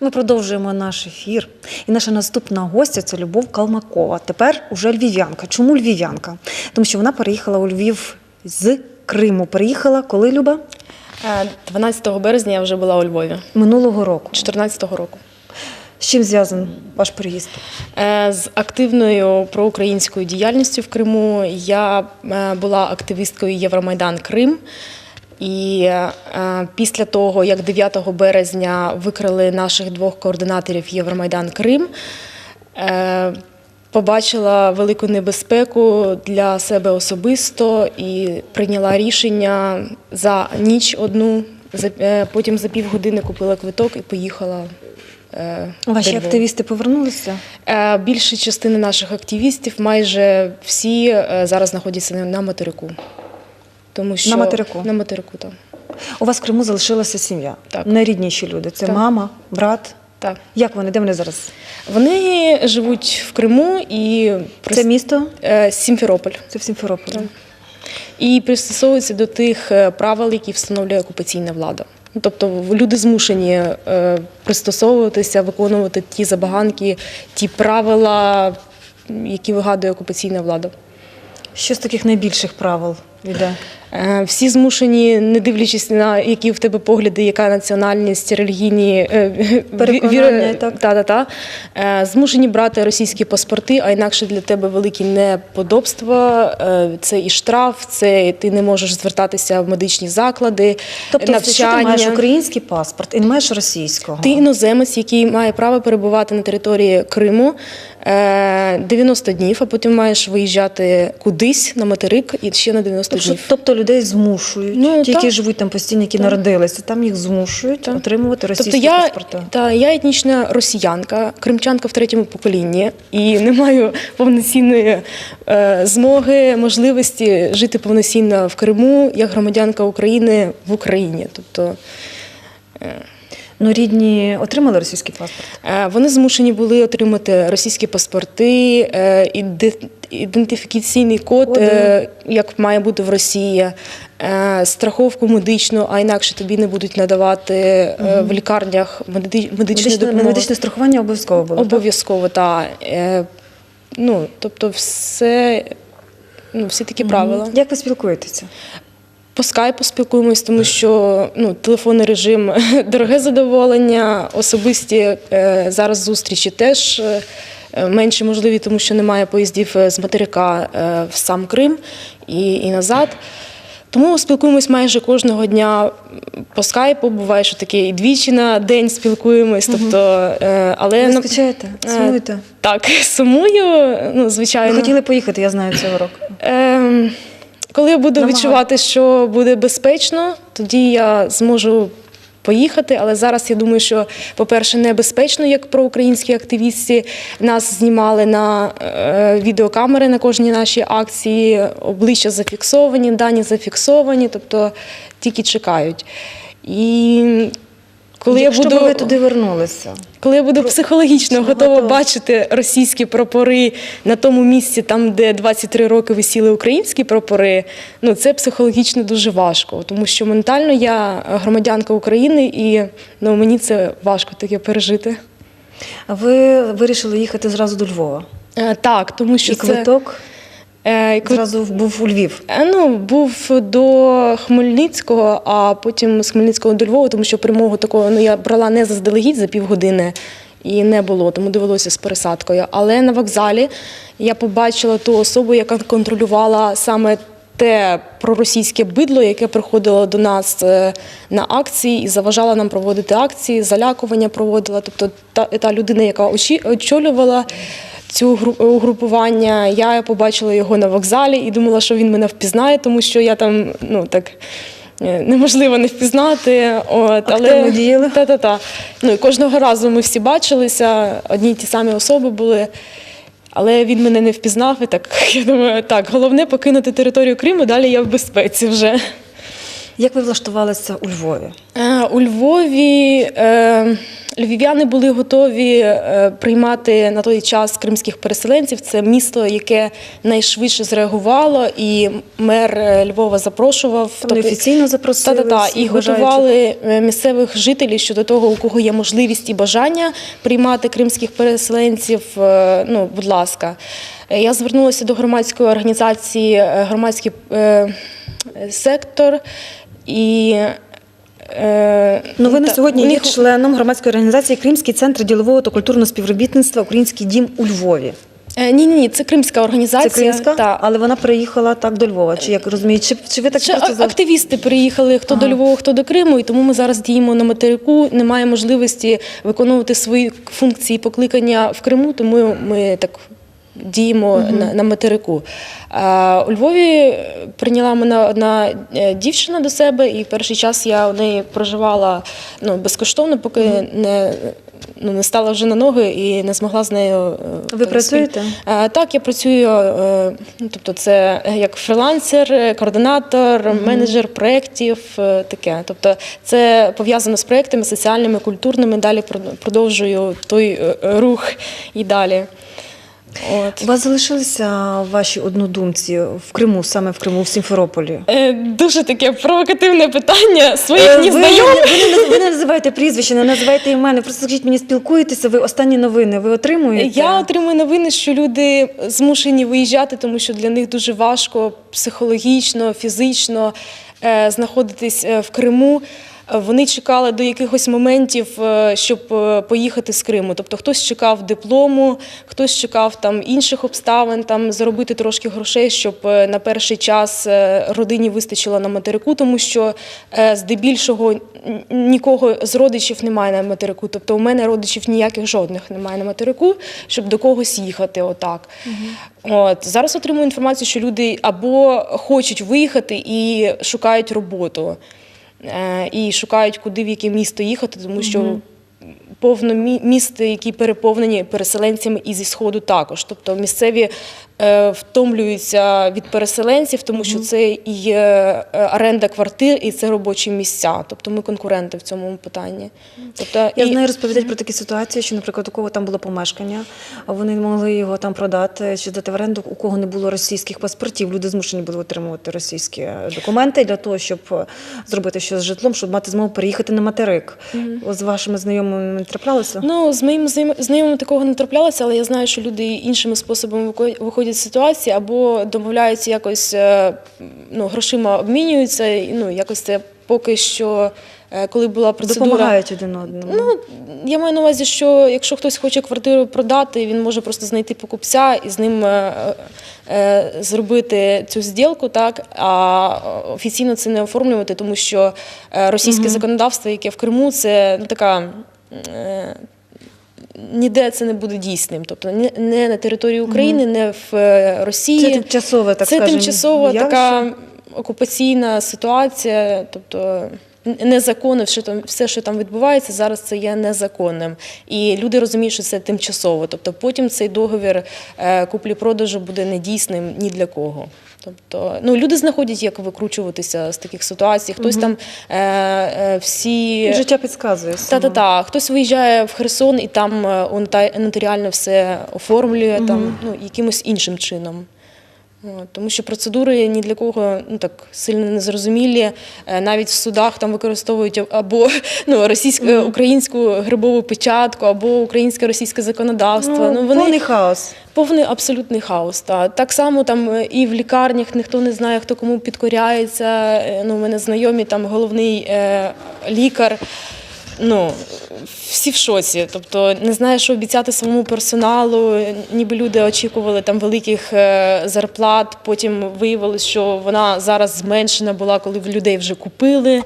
Ми продовжуємо наш ефір. І наша наступна гостя це Любов Калмакова. Тепер уже львів'янка. Чому львів'янка? Тому що вона переїхала у Львів з Криму. Переїхала коли Люба? Е, 12 березня я вже була у Львові, Минулого року. 2014 року. З чим зв'язаний ваш приїзд? Е, З активною проукраїнською діяльністю в Криму я е, була активісткою Євромайдан Крим. І е, після того, як 9 березня викрили наших двох координаторів Євромайдан Крим, е, побачила велику небезпеку для себе особисто і прийняла рішення за ніч одну. за- е, Потім за півгодини купила квиток і поїхала. е, Ваші до активісти повернулися? Е, Більша частина наших активістів, майже всі е, зараз знаходяться на- на материку. Тому що На материку? На материку, так. У вас в Криму залишилася сім'я. Так. Найрідніші люди. Це Так. мама, брат. так. Як вони? Де вони зараз? Вони живуть в Криму і Це місто? Е, Сімферополь. Це в Сімферополі. Так. І пристосовуються до тих е, правил, які встановлює окупаційна влада. Ну, Тобто люди змушені е, пристосовуватися, виконувати ті забаганки, ті правила, які вигадує окупаційна влада. Що з таких найбільших правил йде? Е, Всі змушені, не дивлячись на які в тебе погляди, яка національність, релігійні е, Переконання, віри- так. та, та, та, змушені брати російські паспорти, а інакше для тебе великі неподобства. Е, Це і штраф, це ти не можеш звертатися в медичні заклади, Тобто, якщо ти маєш український паспорт і не маєш російського. Ти іноземець, який має право перебувати на території Криму е, 90 днів, а потім маєш виїжджати кудись на материк і ще на 90 Тобто, днів. тобто людей змушують, Ну, ті, які живуть там постійно, які Так. народилися, там їх змушують Так. отримувати російські Тобто я, паспорти. та, я етнічна росіянка, кримчанка в третьому поколінні і не маю повноцінної е, змоги, можливості жити повноцінно в Криму як громадянка України в Україні. Тобто Ну, рідні отримали російський паспорт. е, вони змушені були отримати російські паспорти, е, ідентифікаційний код, Коди. е, як має бути в Росії. Страховку медичну, а інакше тобі не будуть надавати е, в лікарнях медичну Медичне, допомогу. медичне страхування обов'язково було. Обов'язково, так. Ну, тобто, все, ну, всі такі правила. Як ви спілкуєтеся? По скайпу спілкуємось, тому що ну, телефонний режим дороге задоволення, особисті е, зараз зустрічі теж е, менше можливі, тому що немає поїздів е, з материка в сам Крим і, і назад. Тому спілкуємось майже кожного дня по скайпу. Буває, що таке і двічі на день спілкуємось. Тобто, але Ви скучаєте? Сумуєте? Так, сумую, ну, Ви звичайно. хотіли поїхати, я знаю цього року. Ем, коли я буду Намагати. відчувати, що буде безпечно, тоді я зможу поїхати. Але зараз я думаю, що, по-перше, небезпечно, як проукраїнські активісти нас знімали на е, відеокамери на кожній нашій акції, обличчя зафіксовані, дані зафіксовані, тобто тільки чекають. І коли Якщо я буду ви туди вернулися, коли я буду психологічно готова готова. бачити російські прапори на тому місці, там де 23 роки висіли українські прапори, ну це психологічно дуже важко, тому що ментально я громадянка України і ну мені це важко таке пережити. а ви вирішили їхати зразу до Львова. Е, Так, тому що І це квиток зразу був у Львів. Е, Ну, був до Хмельницького, а потім з Хмельницького до Львова, тому що прямого такого ну, я брала не заздалегідь за півгодини і не було, тому довелося з пересадкою. Але на вокзалі я побачила ту особу, яка контролювала саме те проросійське бидло, яке приходило до нас е, на акції і заважала нам проводити акції, залякування проводила. Тобто та, та людина, яка очі- очолювала цю гру- угрупування. Я побачила його на вокзалі і думала, що він мене впізнає, тому що я там ну так. е, Неможливо не впізнати, от Активно діяли? та та та ну і кожного разу ми всі бачилися, одні й ті самі особи були, але він мене не впізнав. І так я думаю, так головне покинути територію Криму. Далі я в безпеці вже. Як ви влаштувалися у Львові? Е, У Львові е, львів'яни були готові е, приймати на той час кримських переселенців. Це місто, яке найшвидше зреагувало, і мер Львова запрошував. Там неофіційно запросили Та-та-та, і готували місцевих жителів щодо того, у кого є можливість і бажання приймати кримських переселенців. Ну, будь ласка. Я звернулася до громадської організації громадський сектор і. е, Ну, ви на сьогодні є них- членом громадської організації Кримський центр ділового та культурного співробітництва Український дім у Львові. Е, Ні, ні, ні, це кримська організація. Це кримська, Та. але вона приїхала так до Львова. Чи як розумію, чи, чи ви так Ще просто активісти приїхали хто до Львова, хто до Криму, і тому ми зараз діємо на материку. Немає можливості виконувати свої функції покликання в Криму, тому ми так діємо на, на материку. А, у Львові прийняла мене одна е, дівчина до себе, і перший час я у неї проживала ну, безкоштовно, поки не. Ну, не стала вже на ноги і не змогла з нею. е, Ви працюєте? Е, Так, я працюю, е, ну, тобто це як фрилансер, координатор, менеджер проєктів, таке. Тобто це пов'язано з проєктами соціальними, культурними. Далі прод- продовжую той рух і далі. От. У вас залишилися ваші однодумці в Криму, саме в Криму, в Сімферополі? Е, Дуже таке провокативне питання. Своїх Е, ви, незнайомих. ви, не, ви не називаєте прізвище, не називаєте імени. Просто скажіть мені, спілкуєтеся, ви останні новини ви отримуєте? Я отримую новини, що люди змушені виїжджати, тому що для них дуже важко психологічно, фізично е, знаходитись е, в Криму. Вони чекали до якихось моментів, е, щоб е, поїхати з Криму. Тобто хтось чекав диплому, хтось чекав там інших обставин, там заробити трошки грошей, щоб е, на перший час родині вистачило на материку, тому що здебільшого нікого з родичів немає на материку. Тобто у мене родичів ніяких жодних немає на материку, щоб до когось їхати. Отак. От зараз отримую інформацію, що люди або хочуть виїхати і шукають роботу, і шукають, куди в яке місто їхати, тому що. Повно мі- міст, які переповнені переселенцями і зі сходу також. Тобто місцеві е, втомлюються від переселенців, тому що це і е, оренда квартир, і це робочі місця. Тобто ми конкуренти в цьому питанні. Тобто Я і- знаю, розповідають про такі ситуації, що, наприклад, у кого там було помешкання, а вони могли його там продати чи здати в оренду, у кого не було російських паспортів. Люди змушені були отримувати російські е, документи для того, щоб е, зробити щось з житлом, щоб мати змогу переїхати на материк. От з вашими знайомими не траплялося? Ну, з моїми знайоми- знайомими такого не траплялося, але я знаю, що люди іншими способами вико- виходять з ситуації або домовляються якось е, ну, грошима обмінюються. Ну, якось це поки що, е, коли була процедура. Допомагають один одному. Ну, я маю на увазі, що якщо хтось хоче квартиру продати, він може просто знайти покупця і з ним е, зробити цю зділку, так а офіційно це не оформлювати, тому що російське законодавство, яке в Криму, це ну така. Ніде це не буде дійсним, тобто не- на території України, не в е, Росії. Це тимчасова так Це скажемо, тимчасова явище. така окупаційна ситуація, тобто незаконне, все, там, все, що там відбувається, зараз це є незаконним. І люди розуміють, що це тимчасово. Тобто потім цей договір е, куплі-продажу буде недійсним ні для кого. Тобто, ну, люди знаходять, як викручуватися з таких ситуацій. Хтось там е, е, всі. Життя підказує. Та та та хтось виїжджає в Херсон і там е, нота- нотаріально все оформлює там ну якимось іншим чином. От, тому що процедури ні для кого ну так сильно не зрозумілі. Е, Навіть в судах там використовують або ну російську українську грибову печатку, або українське російське законодавство. Ну, повний хаос. Повний абсолютний хаос. Та. Так само там е, і в лікарнях ніхто не знає, хто кому підкоряється. Е, Ну, у мене знайомі там головний е, лікар. Ну, всі в шоці. Тобто не знаю, що обіцяти своєму персоналу. Ніби люди очікували там великих е, зарплат. Потім виявилось, що вона зараз зменшена була, коли людей вже купили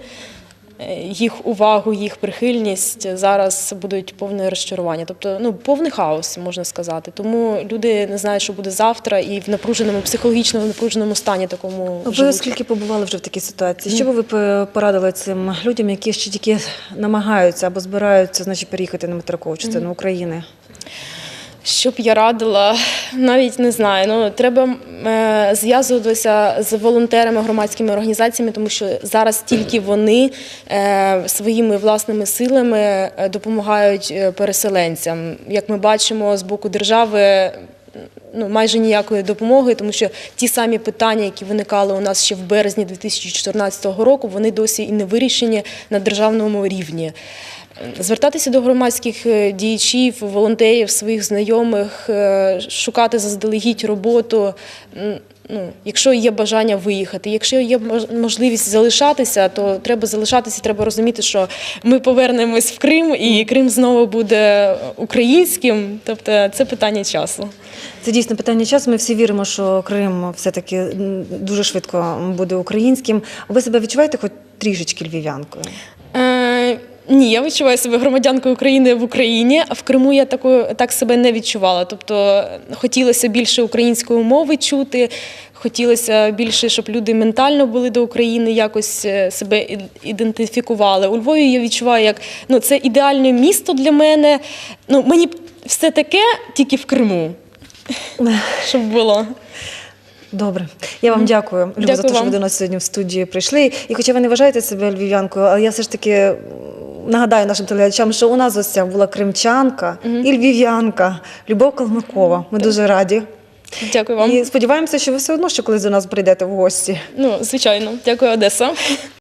їх увагу, їх прихильність. Зараз будуть повне розчарування. Тобто, ну повний хаос, можна сказати. Тому люди не знають, що буде завтра, і в напруженому психологічно напруженому стані такому Ви живуть. оскільки побували вже в такій ситуації, що би ви порадили цим людям, які ще тільки намагаються або збираються, значить, переїхати на метрокову частину України? Що б я радила, навіть не знаю. Ну треба е, зв'язуватися з волонтерами, громадськими організаціями, тому що зараз тільки вони е, своїми власними силами е, допомагають е, переселенцям. Як ми бачимо з боку держави. Ну, майже ніякої допомоги, тому що ті самі питання, які виникали у нас ще в березні 2014 року, вони досі і не вирішені на державному рівні. Звертатися до громадських е, діячів, волонтерів, своїх знайомих, е, шукати заздалегідь роботу. Ну, якщо є бажання виїхати, якщо є можливість залишатися, то треба залишатися. Треба розуміти, що ми повернемось в Крим, і Крим знову буде українським. Тобто це питання часу. Це дійсно питання часу. Ми всі віримо, що Крим все-таки дуже швидко буде українським. Ви себе відчуваєте хоч трішечки львів'янкою? Ні, я відчуваю себе громадянкою України в Україні, а в Криму я такою так себе не відчувала. Тобто хотілося більше української мови чути, хотілося більше, щоб люди ментально були до України, якось е, себе ідентифікували. У Львові я відчуваю, як ну це ідеальне місто для мене. Ну мені все таке тільки в Криму, щоб було. Добре, я вам дякую, Люба, за те, що ви до нас сьогодні в студії прийшли. І хоча ви не вважаєте себе львів'янкою, але я все ж таки нагадаю нашим телеглядачам, що у нас ось ця була кримчанка і львів'янка Любов Калмикова. Ми дуже раді. Дякую вам. І сподіваємося, що ви все одно ще колись до нас прийдете в гості. Ну, звичайно, дякую, Одеса.